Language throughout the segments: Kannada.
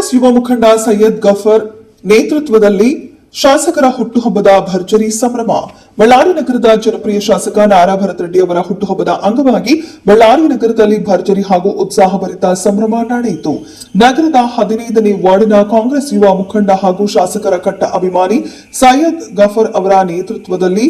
ಕಾಂಗ್ರೆಸ್ ಯುವ ಮುಖಂಡ ಸೈಯದ್ ಗಫರ್ ನೇತೃತ್ವದಲ್ಲಿ ಶಾಸಕರ ಹುಟ್ಟುಹಬ್ಬದ ಭರ್ಜರಿ ಸಂಭ್ರಮ. ಬಳ್ಳಾರಿ ನಗರದ ಜನಪ್ರಿಯ ಶಾಸಕ ನಾರಾ ಭರತ್ ರೆಡ್ಡಿ ಅವರ ಹುಟ್ಟುಹಬ್ಬದ ಅಂಗವಾಗಿ ಬಳ್ಳಾರಿ ನಗರದಲ್ಲಿ ಭರ್ಜರಿ ಹಾಗೂ ಉತ್ಸಾಹಭರಿತ ಸಂಭ್ರಮ ನಡೆಯಿತು. ನಗರದ ಹದಿನೈದನೇ ವಾರ್ಡ್ನ ಕಾಂಗ್ರೆಸ್ ಯುವ ಮುಖಂಡ ಹಾಗೂ ಶಾಸಕರ ಕಟ್ಟ ಅಭಿಮಾನಿ ಸೈಯದ್ ಗಫರ್ ಅವರ ನೇತೃತ್ವದಲ್ಲಿ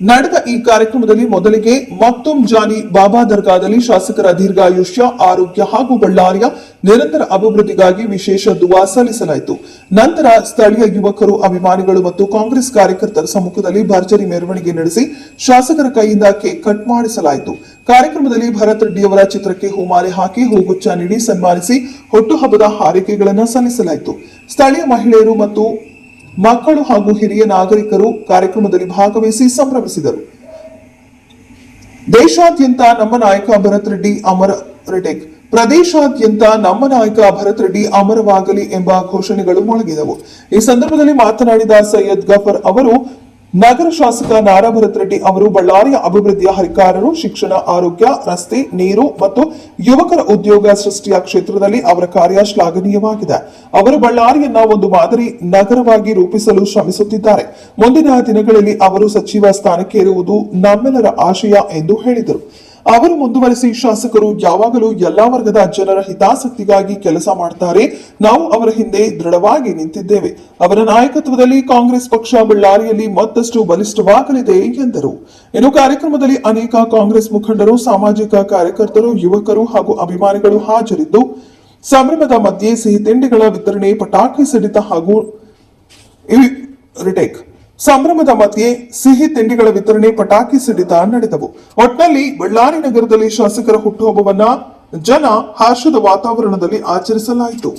ನಡೆದ ಈ ಕಾರ್ಯಕ್ರಮದಲ್ಲಿ ಮೊದಲಿಗೆ ಮಕ್ತುಮ್ ಜಾನಿ ಬಾಬಾ ದರ್ಗಾದಲ್ಲಿ ಶಾಸಕರ ದೀರ್ಘಾಯುಷ್ಯ, ಆರೋಗ್ಯ ಹಾಗೂ ಬಳ್ಳಾರಿಯ ನಿರಂತರ ಅಭಿವೃದ್ಧಿಗಾಗಿ ವಿಶೇಷ ದುವಾ ಸಲ್ಲಿಸಲಾಯಿತು. ನಂತರ ಸ್ಥಳೀಯ ಯುವಕರು, ಅಭಿಮಾನಿಗಳು ಮತ್ತು ಕಾಂಗ್ರೆಸ್ ಕಾರ್ಯಕರ್ತರ ಸಮ್ಮುಖದಲ್ಲಿ ಭರ್ಜರಿ ಮೆರವಣಿಗೆ ನಡೆಸಿ ಶಾಸಕರ ಕೈಯಿಂದ ಕೇಕ್ ಕಟ್ ಮಾಡಿಸಲಾಯಿತು. ಕಾರ್ಯಕ್ರಮದಲ್ಲಿ ಭರತ್ ರೆಡ್ಡಿಯವರ ಚಿತ್ರಕ್ಕೆ ಹೂಮಾಲೆ ಹಾಕಿ ಹೂಗುಚ್ಚ ನೀಡಿ ಸನ್ಮಾನಿಸಿ, ಹುಟ್ಟುಹಬ್ಬದ ಹಾರೈಕೆಗಳನ್ನು ಸಲ್ಲಿಸಲಾಯಿತು. ಸ್ಥಳೀಯ ಮಹಿಳೆಯರು ಮತ್ತು ಮಕ್ಕಳು ಹಾಗೂ ಹಿರಿಯ ನಾಗರಿಕರು ಕಾರ್ಯಕ್ರಮದಲ್ಲಿ ಭಾಗವಹಿಸಿ ಸಂಭ್ರಮಿಸಿದರು. ದೇಶಾದ್ಯಂತ ನಮ್ಮ ನಾಯಕ ಭರತ್ ರೆಡ್ಡಿ ಅಮರ ರೆಟೆಕ್ ಪ್ರದೇಶಾದ್ಯಂತ ನಮ್ಮ ನಾಯಕ ಭರತ್ ರೆಡ್ಡಿ ಅಮರವಾಗಲಿ ಎಂಬ ಘೋಷಣೆಗಳು ಮೊಳಗಿದವು. ಈ ಸಂದರ್ಭದಲ್ಲಿ ಮಾತನಾಡಿದ ಸೈಯದ್ ಗಫರ್ ಅವರು ನಗರ ಶಾಸಕ ನಾರಾಭರತ್ ರೆಡ್ಡಿ ಅವರು ಬಳ್ಳಾರಿಯ ಅಭಿವೃದ್ಧಿಯ ಹರಿಕಾರರು, ಶಿಕ್ಷಣ, ಆರೋಗ್ಯ, ರಸ್ತೆ, ನೀರು ಮತ್ತು ಯುವಕರ ಉದ್ಯೋಗ ಸೃಷ್ಟಿಯ ಕ್ಷೇತ್ರದಲ್ಲಿ ಅವರ ಕಾರ್ಯ ಶ್ಲಾಘನೀಯವಾಗಿದೆ. ಅವರು ಬಳ್ಳಾರಿಯನ್ನ ಒಂದು ಮಾದರಿ ನಗರವಾಗಿ ರೂಪಿಸಲು ಶ್ರಮಿಸುತ್ತಿದ್ದಾರೆ. ಮುಂದಿನ ದಿನಗಳಲ್ಲಿ ಅವರು ಸಚಿವ ಸ್ಥಾನಕ್ಕೇರುವುದು ನಮ್ಮೆಲ್ಲರ ಆಶಯ ಎಂದು ಹೇಳಿದರು. ಅವರು ಮುಂದುವರೆಸಿ ಶಾಸಕರು ಯಾವಾಗಲೂ ಎಲ್ಲಾ ವರ್ಗದ ಜನರ ಹಿತಾಸಕ್ತಿಗಾಗಿ ಕೆಲಸ ಮಾಡ್ತಾರೆ. ನಾವು ಅವರ ಹಿಂದೆ ದೃಢವಾಗಿ ನಿಂತಿದ್ದೇವೆ. ಅವರ ನಾಯಕತ್ವದಲ್ಲಿ ಕಾಂಗ್ರೆಸ್ ಪಕ್ಷ ಬಳ್ಳಾರಿಯಲ್ಲಿ ಮತ್ತಷ್ಟು ಬಲಿಷ್ಠವಾಗಲಿದೆ ಎಂದರು. ಇನ್ನು ಕಾರ್ಯಕ್ರಮದಲ್ಲಿ ಅನೇಕ ಕಾಂಗ್ರೆಸ್ ಮುಖಂಡರು, ಸಾಮಾಜಿಕ ಕಾರ್ಯಕರ್ತರು, ಯುವಕರು ಹಾಗೂ ಅಭಿಮಾನಿಗಳು ಹಾಜರಿದ್ದು, ಸಂಭ್ರಮದ ಮಧ್ಯೆ ಸಿಹಿ ತಿಂಡಿಗಳ ವಿತರಣೆ, ಪಟಾಕಿ ಸಿಡಿತ ಹಾಗೂ ರಿಟೇಕ್ ಸಂಭ್ರಮದ ಮಧ್ಯೆ ಸಿಹಿ ತಿಂಡಿಗಳ ವಿತರಣೆ ಪಟಾಕಿ ಸಿಡಿತ ನಡೆದವು. ಒಟ್ನಲ್ಲಿ ಬಳ್ಳಾರಿ ನಗರದಲ್ಲಿ ಶಾಸಕರ ಹುಟ್ಟುಹಬ್ಬವನ್ನ ಜನ ಹರ್ಷದ ವಾತಾವರಣದಲ್ಲಿ ಆಚರಿಸಲಾಯಿತು.